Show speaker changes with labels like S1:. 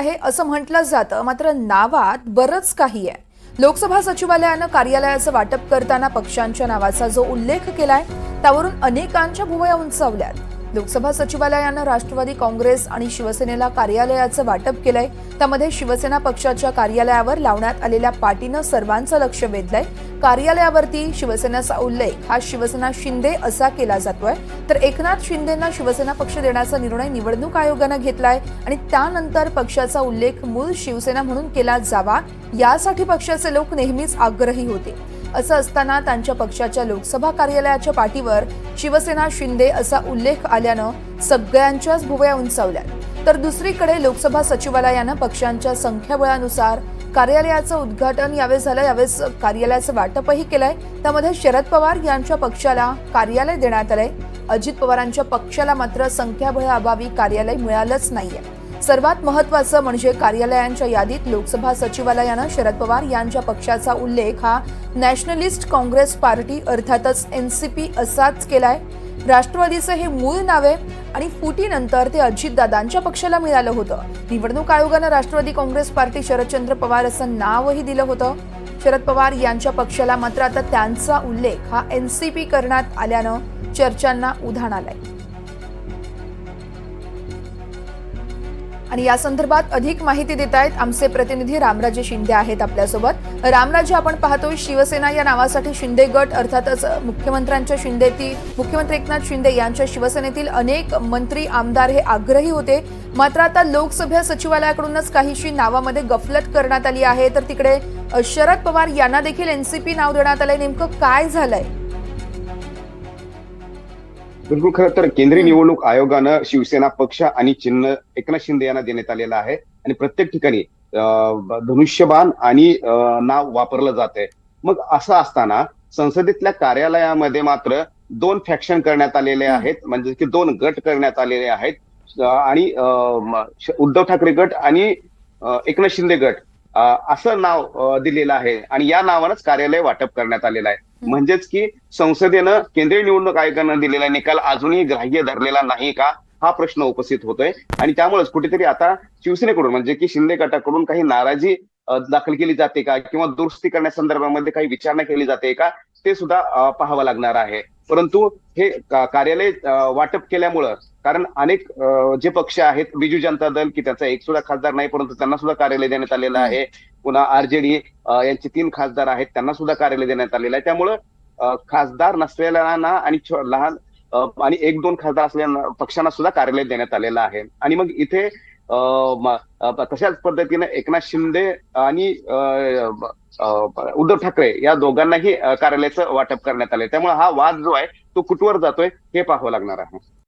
S1: आहे असं म्हटलं जातं. मात्र नावात बरंच काही आहे. लोकसभा सचिवालयानं कार्यालयाचं वाटप करताना पक्षांच्या नावाचा जो उल्लेख केलाय त्यावरून अनेकांच्या भुवया उंचावल्यात. लोकसभा सचिवालयानं राष्ट्रवादी काँग्रेस आणि शिवसेनेला कार्यालयाचं वाटप केलंय. त्यामध्ये शिवसेना पक्षाच्या कार्यालयावर लावण्यात आलेल्या पाटीनं सर्वांचं लक्ष वेधलंय. कार्यालयावरती शिवसेनेचा उल्लेख हा शिवसेना शिंदे असा केला जातोय. तर एकनाथ शिंदेंना शिवसेना पक्ष देण्याचा निर्णय निवडणूक आयोगानं घेतलाय आणि त्यानंतर पक्षाचा उल्लेख मूळ शिवसेना म्हणून केला जावा यासाठी पक्षाचे लोक नेहमीच आग्रही होते. असं असताना त्यांच्या पक्षाच्या लोकसभा कार्यालयाच्या पाठीवर शिवसेना शिंदे असा उल्लेख आल्यानं सगळ्यांच्याच भुवया उंचावल्या तर दुसरीकडे लोकसभा सचिवालयानं पक्षांच्या संख्याबळानुसार कार्यालयाचं उद्घाटन यावेळेस झालं. यावेळेस कार्यालयाचं वाटपही केलंय. त्यामध्ये शरद पवार यांच्या पक्षाला कार्यालय देण्यात आलंय. अजित पवारांच्या पक्षाला मात्र संख्याबळाअभावी कार्यालय मिळालंच नाहीये. सर्वात महत्वाचं म्हणजे कार्यालयांच्या यादीत लोकसभा सचिवालयानं शरद पवार यांच्या पक्षाचा उल्लेख हा नॅशनलिस्ट काँग्रेस पार्टी अर्थातच एनसीपी असाच केलाय. राष्ट्रवादीचं हे मूळ नाव आहे आणि फुटीनंतर ते अजितदादांच्या पक्षाला मिळालं होतं. निवडणूक आयोगानं राष्ट्रवादी काँग्रेस पार्टी शरदचंद्र पवार असं नावही दिलं होतं. शरद पवार यांच्या पक्षाला मात्र आता त्यांचा उल्लेख हा एनसीपी करण्यात आल्यानं चर्चांना उधाण आलाय. आणि या संदर्भात अधिक माहिती देत आहेत आमचे प्रतिनिधी रामराजे शिंदे आहेत आपल्यासोबत. रामराजे आपण पाहतोय शिवसेना या नावासाठी शिंदे गट अर्थातच मुख्यमंत्र्यांच्या शिंदेतील मुख्यमंत्री एकनाथ शिंदे यांच्या शिवसेनेतील अनेक मंत्री आमदार हे आग्रही होते. मात्र आता लोकसभा सचिवालयाकडूनच काहीशी नावामध्ये गफलत करण्यात आली आहे. तर तिकडे शरद पवार यांना देखील एनसीपी नाव देण्यात आलंय. नेमकं काय झालंय?
S2: बिलकुल खरं तर केंद्रीय निवडणूक आयोगानं शिवसेना पक्ष आणि चिन्ह एकनाथ शिंदे यांना देण्यात आलेलं आहे. आणि प्रत्येक ठिकाणी धनुष्यबाण आणि नाव वापरलं जात आहे मग असं असताना संसदेतल्या कार्यालयामध्ये मात्र दोन फॅक्शन करण्यात आलेले आहेत. म्हणजे की दोन गट करण्यात आलेले आहेत. आणि उद्धव ठाकरे गट आणि एकनाथ शिंदे गट. असं नाव दिलेलं आहे. आणि या नावानंच कार्यालय वाटप करण्यात आलेलं आहे. म्हणजेच की संसदेनं केंद्रीय निवडणूक आयोगानं दिलेला निकाल अजूनही ग्राह्य धरलेला नाही का? हा प्रश्न उपस्थित होतोय. आणि त्यामुळेच कुठेतरी आता शिवसेनेकडून म्हणजे की शिंदे गटाकडून काही नाराजी दाखल केली जाते का? किंवा दुरुस्ती करण्यासंदर्भामध्ये काही विचारणा केली जाते का? ते सुद्धा पाहावं लागणार आहे. परंतु हे कार्यालय वाटप केल्यामुळं कारण अनेक जे पक्ष आहेत बिजू जनता दल की त्याचा एक सुद्धा खासदार नाही परंतु त्यांना सुद्धा कार्यालय देण्यात आलेलं आहे. पुन्हा आरजेडी यांचे तीन खासदार आहेत त्यांना सुद्धा कार्यालय देण्यात आलेलं आहे. त्यामुळं खासदार नसलेल्यांना आणि लहान आणि एक दोन खासदार असलेल्या पक्षांना सुद्धा कार्यालय देण्यात आलेलं आहे. आणि मग इथे तशाच पद्धतीने एकनाथ शिंदे आणि उद्धव ठाकरे या दोघांनाही कार्यालयाचं वाटप करण्यात आलंय. त्यामुळे हा वाद जो आहे तो कुठवर जातोय हे पाहावं लागणार आहे.